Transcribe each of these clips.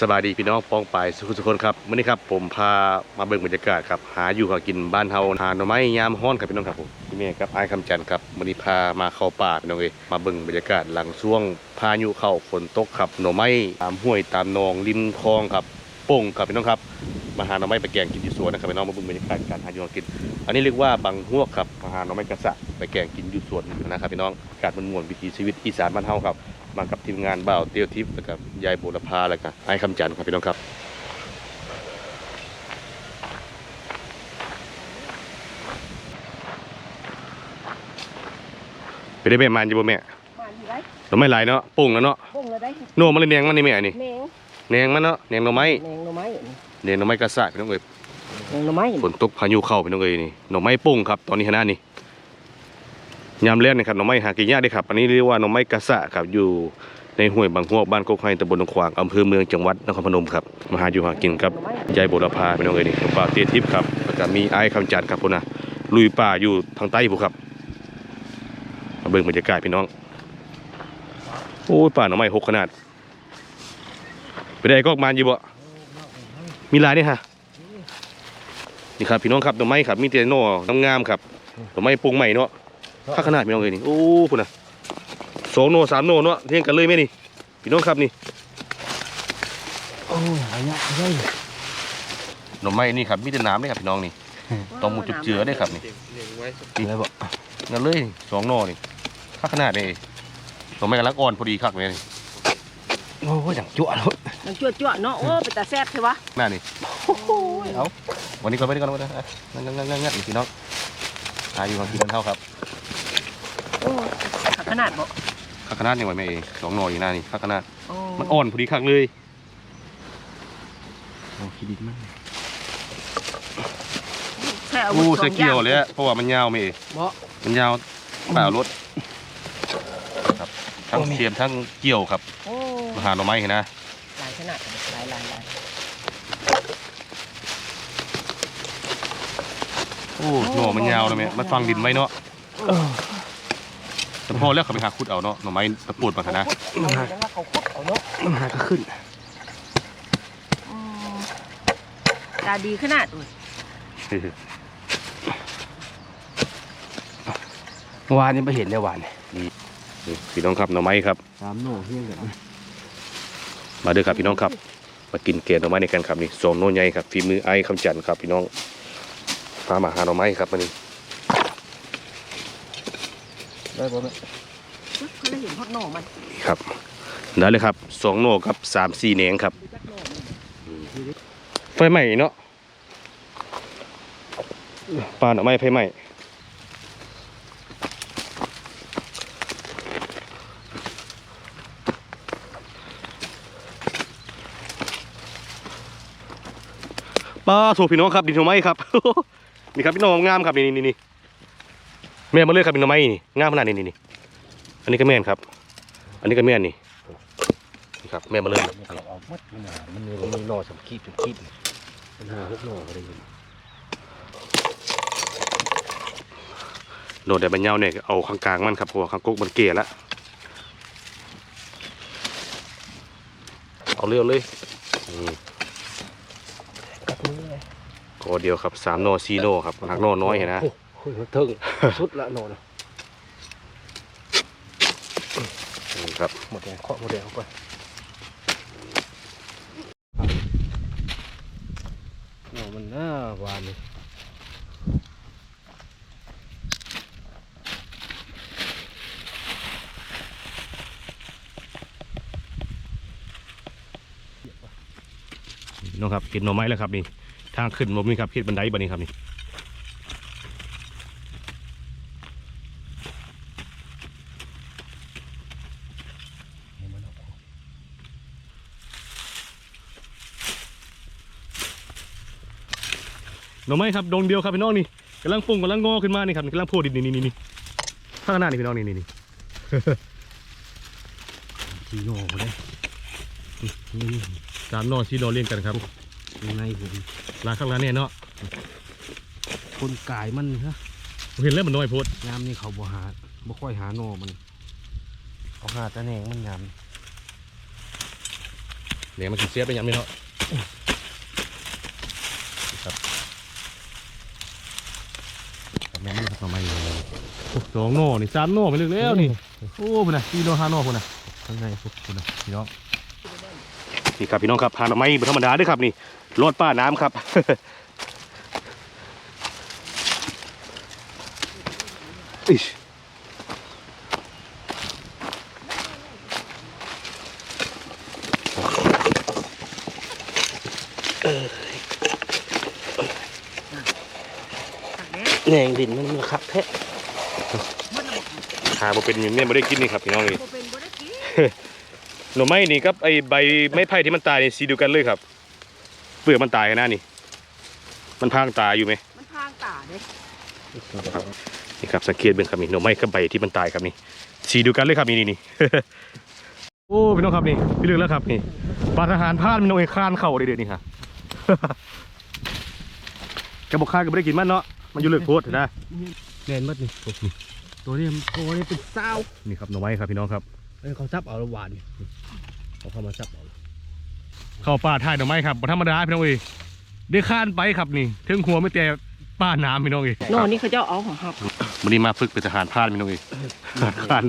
สบายดีพี่น้องป้องไปสุขสุขคนครับวันนี้ครับผมพามาเบิ่งบรรยากาศครับหาอยู่หากินบ้านเฮาหาหน่อไม้ยามฮ้อนครับพี่น้องครับผมพี่เมย์ครับไอ้คำจันครับวันนี้พามาเข้าป่าพี่น้องเอ้ยมาเบิ่งบรรยากาศหลังช่วงพายุเข้าฝนตกครับหน่อไม้ตามห้วยตามหนองริมคลองครับโป่งครับพี่น้องครับมาหาหน่อไม้ไปแกงกินที่สวนนะครับพี่น้องมาเบิ่งบรรยากาศการหาอยู่หากิน อันนี้เรียกว่าบังฮวกครับมาหาหน่อไม้กระสะไปแกงกินอยู่สวนนะครับพี่น้องอากาศมันม่วนวิถีชีวิตอีสานบ้านเฮาครับ มากับทีมงานบ่าวเตียวทิพย์แล้วกับยายบุรพาแล้วก็ไอ้คำจันทร์ครับพี่น้องครับไปได้แม่มันอยู่บ่แม่มาอยู่ไรหน่อไม้หลายเนาะปุ่งแล้วเนาะบ่งเลยได้โน่มันเลยแนงมันนี่แม่นี่แมงแนงมันเนาะแนงหน่อไม้แมงหน่อไม้แนงหน่อไม้กระสะพี่น้องเอ้ยแมงหน่อไม้ฝนตกพายุเข้าพี่น้องเอ้ยนี่หน่อไม้ปุ่งครับตอนนี้ขนาดนี้ ยามแรกนี่ครับหน่อไม้หากินยากด้ครับอันนี้เรียกว่าหน่อไม้กระสะครับอยู่ในห้วยบางฮวกบ้านโคกไฮตำบลหนองขวางอำเภอเมืองจังหวัดนครพนมครับมาหาอยู่หากินครับยายบุรพาพี่น้องเอ้ยนี่ป่าเตี้ยทิพย์ครับแล้วก็มีไอ้ายคำจันทร์ครับพุ่นนะลุยป่าอยู่ทางใต้พุ่นครับมาเบิ่งบรรยากาศพี่น้องโอ้ยป่าหน่อไม้หกขนาดไปได้ก็ออกมาอยู่บ่มีหลายนี่ฮะนี่ครับพี่น้องครับหน่อไม้ครับมีแต่หน่งามๆครับหน่อไม้ปรุงใหม่เนาะ ถ้าขนาดพี่น้องเอ้ยนี่โอ้พุ่นนะสองโหน่สามโหน่เนาะเรียงกันเลยไหมนี่พี่น้องครับนี่โอ้ยหายากเลยหน่อไม้นี่ครับมีแต่น้ำเลยครับพี่น้องนี่ต้องหมูจุบเจือได้ครับนี่อะไรบ่งั้นเลยสองหน่อนี่ค่าขนาดนี่หน่อไม้กำลังอ่อนพอดีคักเลยนี่โอ้ยดังจั่วแล้วมันจั่วจั่วๆเนาะโอ้เป็นตาแซ่บใช่ปะหน้านี่โอ้ยเอาวันนี้ก่อนไปดีก่อนวันนี้งั้นงั้นงั้นงั้นงั้นพี่น้องอาอยู่ของกินกันเท่าครับ โอ้ขักขนาดบ่ค่าขนาดนี่ไว้ไม่เองสองหน่ออยู่หน้านี่ค่าขนาดโอ้มันอ่อนพอดีคักเลยโอ้ขี้ดินมันแค่อาวุโอ้ธสใส่องอเกี่ยย่าวงเลยอะเพราะว่ามันยาวไม่เองบ่มันยาวเปล่ารถครับทั้งเทียมทั้งเกี่ยวครับโอ้มาหาหน่อไม้เห็นนะหลายขนาดหลายหลายหลายโอ้หน่อมันยาวเลยแม่มันฟังดินไว้เนาะเออ แต่พอแล้วเขาไปหาขุดเอาเนาะหน่อไม้ตะปูดมาขนาดเอาเลยนะว่าเขาคุดเอาเนาะมันหาก็ขึ้นอืมตาดีขนาดอุ้ยวานนี่ไปเห็นแล้ววานนี่นี่พี่น้องครับหน่อไม้ครับสามโน่เฮี้ยงกันมาเด้อครับพี่น้องครับ มากินเกลือหน่อไม้ในกันครับนี่สองโน่ใหญ่ครับฝีมือไอ้คำจันทร์ครับพี่น้องพามาหาหน่อไม้ครับวันนี้ ได้บ่แม่เขาเลยเห็นพอดหน่อมันครับได้เลยครับสองโน่กับสามสี่แหนงครับดูจักหน่อมันไฟไหม้เนาะปลาหน่อไม้ไฟไหม้ปลาโถพี่น้องครับดินหน่อไม้ครับ นี่ครับพี่น้องงามครับนี่นี่นี่ แม่มาเลยครับดินหน่อไม้นี่งามขนาดนี้นี่นี่อันนี้ก็แม่นครับ อันนี้ก็แม่นนี่นี่ครับแม่มาเลยเอาเอามัดมันน่ะมันมีมันมีหน่อสำคีบสำคีบมันหาหกหน่อก็ได้ยินโดดแต่บันเยาเนี่ยเอาข้างกลางมันครับเพราะว่าข้างกกมันเกลี่ยแล้วเอาเร็วเลยอืมกัดมือเลยกอเดียวครับสามโนสี่โนครับหักโนน้อยเห็นนะ โอ้โหเทิงสุดละหน่อนะอืมครับหมดแดงเคาะหมดแดงเข้าไปหน่อมันน่าวานนี่น้องครับกินหน่อไม้แล้วครับนี่ทางขึ้นผมนี่ครับขึ้นบันไดบันนี้ครับนี่ หน่อไม้ครับดงเดียวครับพี่น้องนี่กำลังปุ่งกำลังงอขึ้นมานี่ครับกำลังโผล่ดินนี่นี่นี่ข้างหน้านี่พี่น้องนี่นี่นี่ทีโน่เลยสามโนสี่โนเรียงกันครับยังไงผมลานข้างหล่างเนี่ยเนาะคนกายมันฮะผมเห็นแล้วมันน้อยโพดยามนี่เขาบ่หาบ่ค่อยหาโน่มันเขาหาแตะแหนงมันยามเหลียงมันกินเสียบไปยังไม่เนาะครับ แม่มันทำไมอยู่โอ้สองโน่นี่สามโน่ไปเลยแล้วนี่โอ้พุ่นนะสี่โน่ห้าโน่พุ่นนะข้างในพุ่นพุ่นนะพี่น้องนี่ครับพี่น้องครับหาหน่อไม้บ่ธรรมดาเด้วยครับนี่รอดป้าน้ำครับอิ๊ย แหน่งดินมันมันคักแท้หาบ่เป็นอย่างนี้บ่ได้กินนี่ครับพี่น้องเลยบ่เป็นบ่ได้กินหน่อไม้นี่ครับไอใบไม้ไผ่ที่มันตายนี่สีเดียวกันเลยครับ เปลือกมันตายกันนะนี่ มันพรางตายอยู่ไหมมันพรางตาเด้นี่ครับสังเกตเป็นครับนี่หน่อไม้กับใบที่มันตายครับนี่สีเดียวกันเลยครับนี่นี่นี่โอ้พี่น้องครับนี่พี่เลือกแล้วครับนี่ปลาทหารพลาดมันเอาไอ้คานเข่าเด็ดๆนี่ครับกระบอกคานก็ไม่ได้กินมันเนาะ มันอยู่เลือกโพดนะแน่นหมัดนี่ตัวนี้มันตัวนี้เป็นเศร้านี่ครับหน่อไม้ครับพี่น้องครับเอ้ยเขาจับเอาและหวานนี่เขาเข้ามาจับเอาเข้าป่าท่ายหน่อไม้ครับบ่ธรรมดาพี่น้องเอ้ยได้ข้านไปครับนี่ถึงหัวไม่แต่ป้าน้ำพี่น้องเอ้ยนอนี่เขาเจ้าเอาของเฮาวันนี้มาฝึกเป็นทหารพรานพี่น้องเอ้ยทหารพราน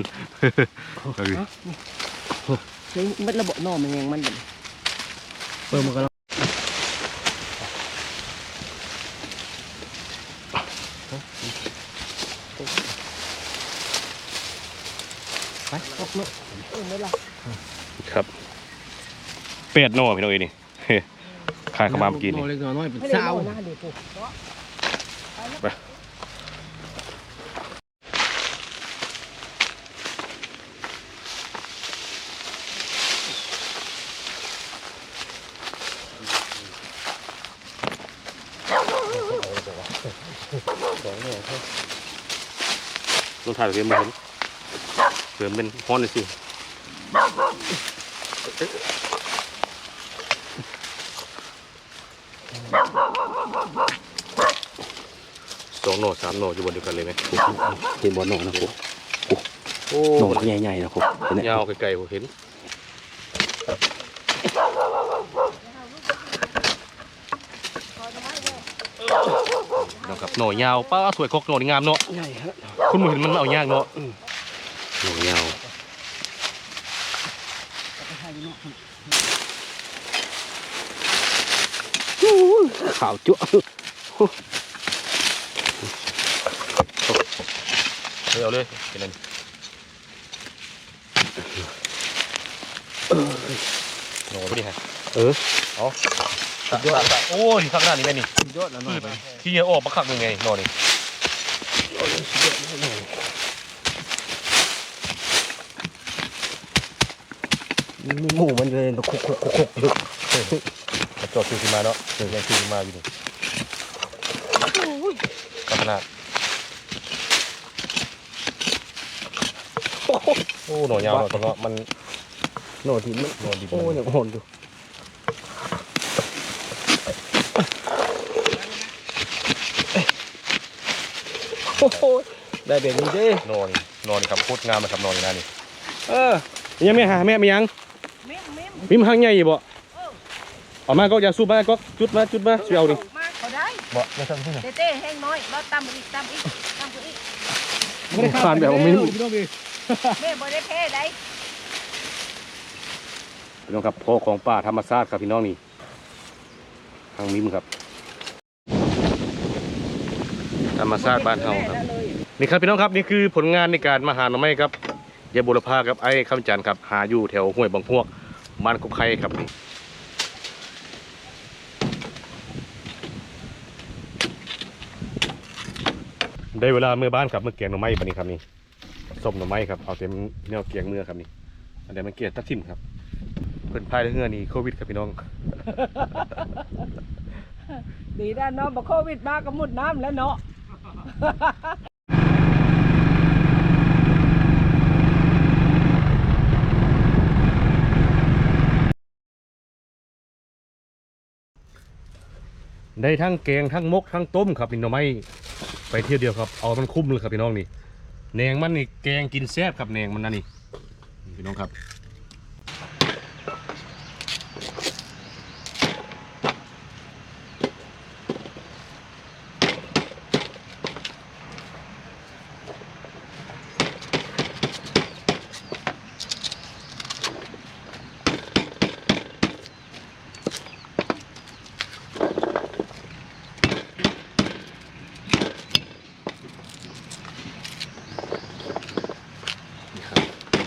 เอ้ยใช้มันระบบนอมันยังมันแบบเปิดมันก็ แล้วไปออกเนาะเออไม่ล่ะครับเป็ดโน่พี่น้องเอ้ยนี่ขายเข้ามาเมื่อกี้นี่เล็กน้อยเป็นไม่ได้เศร้านอหน้าเด็ก ต้องถ่ายเรียนมาเห็นเสริมเป็นฮ้อนเลยสิสองโหนดสามโหนดอยู่บนเดียวกันเลยไหมเห็นบอลหนอนนะครับโอ้หนอนใหญ่ๆนะครับยาวไกลๆผมเห็น น้องครับหน่อยยาวป้าสวยคกหนนี่งามเนาะใหญ่ฮะคุณบ่เห็นมันเอายากเนาะหน่อยยาวขาวจุ๊เอาเลยเป็นไรโหนไปดิฮะเออเอา ตัดตัดโอ้ยข้างหน้านี่แม่นี่ยอดแล้วหน่อยไปที่จะออกมาขักยังไงโหนนี่มีหมูมันเลยคุกคุกคุกคุกอยู่กระจอดซื้อขึ้นมาเนาะเดี๋ยวยังซื้อขึ้นมาอยู่นี่ขนาดโอ้หน่อยยาวหน่อยตรงนั้นมันโหนดที่มันหน่อยดีโอ้ยังโหนอยู่ โอ้โหได้แบบนี้เด้นอนนอนครับโคตรงามเลยครับนอนอยู่นั่นนี่เออยังไม่หาแม่ไม่ยังเม้มเม้มมีมันหางใหญ่อยู่บ่เอามาก็อย่าสู้มาก็จุดมาจุดมาช่วยเอาดิมาเขาได้บ่ไม่ทำที่ไหนเต้ๆแห้งน้อยบ่ตำอีกตำอีกตำอีกไม่ได้คานแบบว่าไม่พี่น้องพี่แม่บ่ได้แพ้ได้พี่น้องครับพ่อของป่าธรรมชาติครับพี่น้องนี่ทางมิมครับ ธรรมชาติบ้านเฮาครับ นี่ครับพี่น้องครับนี่คือผลงานในการมาหาหน่อไม้ครับยายบุรพาครับไอ้คำจันทร์ครับหาอยู่แถวห้วยบางพวกบ้านกุกไข่ครับนี่ได้เวลาเมื่อบ้านครับเมื่อเกียงหน่อไม้ปะนี้ครับนี่ส้มหน่อไม้ครับเอาเต็มแนวเกียงเมื่อครับนี่อันนี้มันเกียงตัดทิมครับเพิ่นพายเรือนี่โควิดครับพี่น้อง ดีด้านเนาะบ่โควิดมาก็มุดน้ำแล้วเนาะ ได้ทั้งแกงทั้งมกทั้งต้มครับนี่น่องไม้ไปเที่ยวเดียวครับ เอามันคุ้มเลยครับพี่น้องนี่แหนงมันนี่แกงกินแซ่บครับแหนงมันนั่นนี่พี่น้องครับ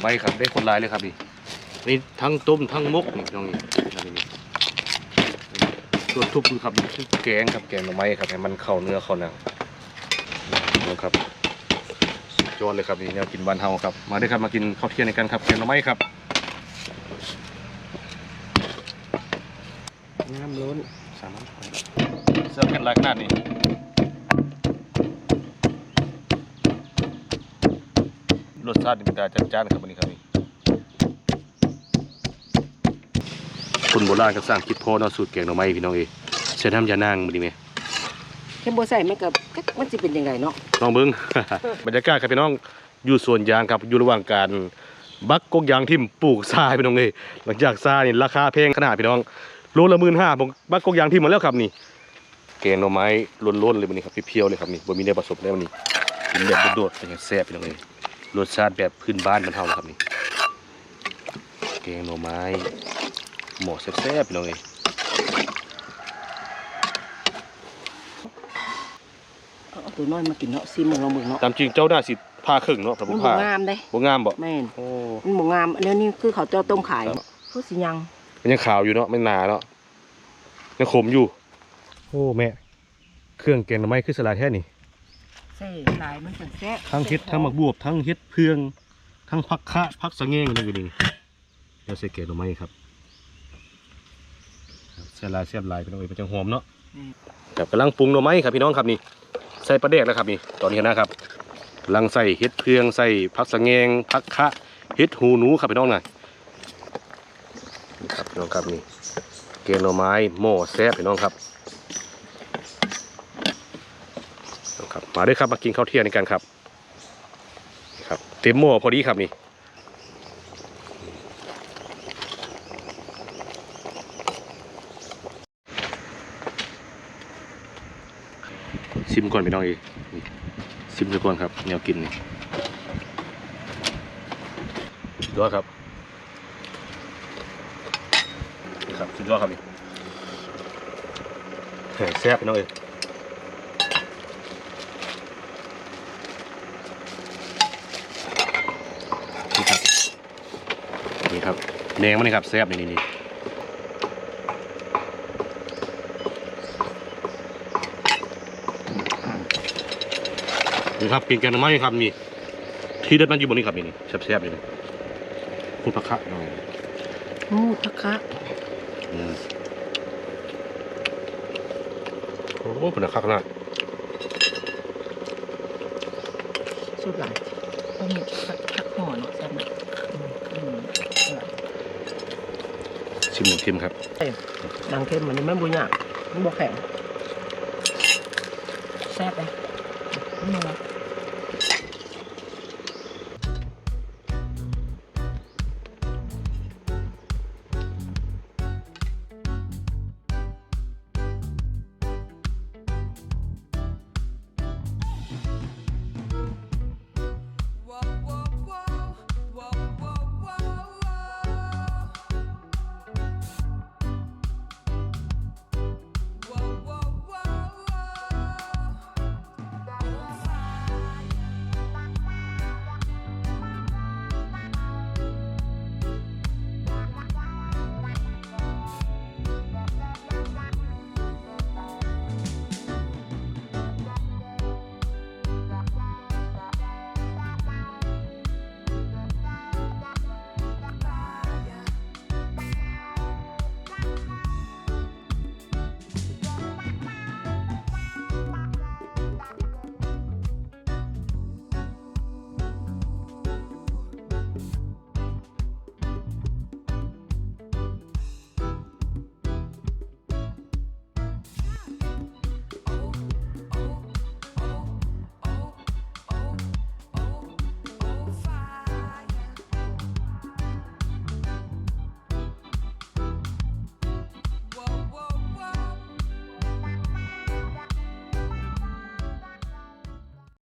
ไม้ครับได้คนหลายเลยครับนี่นี่ทั้งต้มทั้งมกนี่น้องนี่นี่นี่ส่วนทุบคือครับนี่คือแกงครับแกงหน่อไม้ครับให้มันเข้าเนื้อเข้าหนังนี่ครับสุดยอดเลยครับนี่แนวกินบ้านเฮาครับ มาด้วยครับมากินข้าวเที่ยงในกันครับแกงหน่อไม้ครับน้ำล้นสามารถเสิร์ฟกันหลายขนาดนี้ รสชาตินี่เป็นตาจัดจ้านครับวันนี้ครับนี่คนโบราณก็สร้างคิดโพเนาะสูตรแกงหน่อไม้พี่น้องเอยเชิญทำยานางมาดีไหมเข้มบ่ใส่มันก็ก็มันสิเป็นยังไงเนาะน้องเบิ้งบรรยากาศครับพี่น้องอยู่สวนยางครับอยู่ระหว่างการบักกกยางทิ่มปลูกทรายพี่น้องเอยหลังจากทรายนี่ราคาแพงขนาดพี่น้องโลละหมื่นห้าผมบักกกยางทิ่มหมาแล้วครับนี่แกงหน่อไม้ล้นๆเลยวันนี้ครับเพียวๆเลยครับนี่บ่มีเนื้อผสมแล้ววันนี้กินแบบโดดๆเป็นอย่างแซ่บพี่น้องเอย รสชาติแบบพื้นบ้านมันเท่านะครับนี่แกงหน่อไม้หมอแซ่บๆพี่น้องเอยเอาตัวน้อยมากินเนาะซิมของเราเบิ่งเนาะตามจริงเจ้าหน้าสิพาครึ่งเนาะพระมับุนบ่พางามเด้บ่งามบ่แม่นโอ้มันบ่งามอันนี้นี่คือเขาวเจ้าต้มขายคือสิยังมันยังขาวอยู่เนาะไม่หนาเนาะยังขมอยู่ โอ้แม่ เครื่องแกงหน่อไม้คือสลัดแท้นี่ใส่หลายมันจังแซ่บทั้งเฮ็ดทั้งหมักบวบทั้งเฮ็ดเพือง ทั้งผักคะผักสะแงงเลยอยู่นี่เดี๋ยวใส่แกงหน่อไม้ครับครับเสียลายเสียบลายเป็นเอาไปเป็นจังหอมเนาะครับกำลังปรุงหน่อไม้ครับพี่น้องครับนี่ใส่ปลาแดกแล้วครับนี่ตอนนี้นะครับกำลังใส่เฮ็ดเพืองใส่ผักสะแงงผักคะเฮ็ดหูหนูครับพี่น้องน่ะนี่ครับพี่น้องครับนี่แกงหน่อไม้หม้อแซ่บพี่น้องครับ ครับมาด้วยครับมากินข้าวเที่ยงในกันครับครับเต็มหม้อพอดีครับนี่ชิมก่อนพี่น้องเอกนี่ชิมก่อนครับแนวกินนี่สุดยอดครับครับสุดยอดครับนี่แห่แซ่บพี่น้องเอกนี่ครับนี่ครับ แดงมันนี่ครับแซ่บนี่นี่นี่นี่ครับกินแกงหน่อไม้ครับนี่ที่เด็ดมันอยู่บนนี้ครับนี่นี่แซ่บๆเลยนะคุณพระคะหน่อยโอ้ทักคะอืมโอ้โหคุณพระคะขนาดสุดหลายต้องมีทักทักห่อเนาะแซ่บเนาะอืมอืมอร่อย ชิมหนึ่งทิมครับดังเค็มเหมันนี่มันบ่ยากมันบ่แข็งแซ่บเลยนี่นะ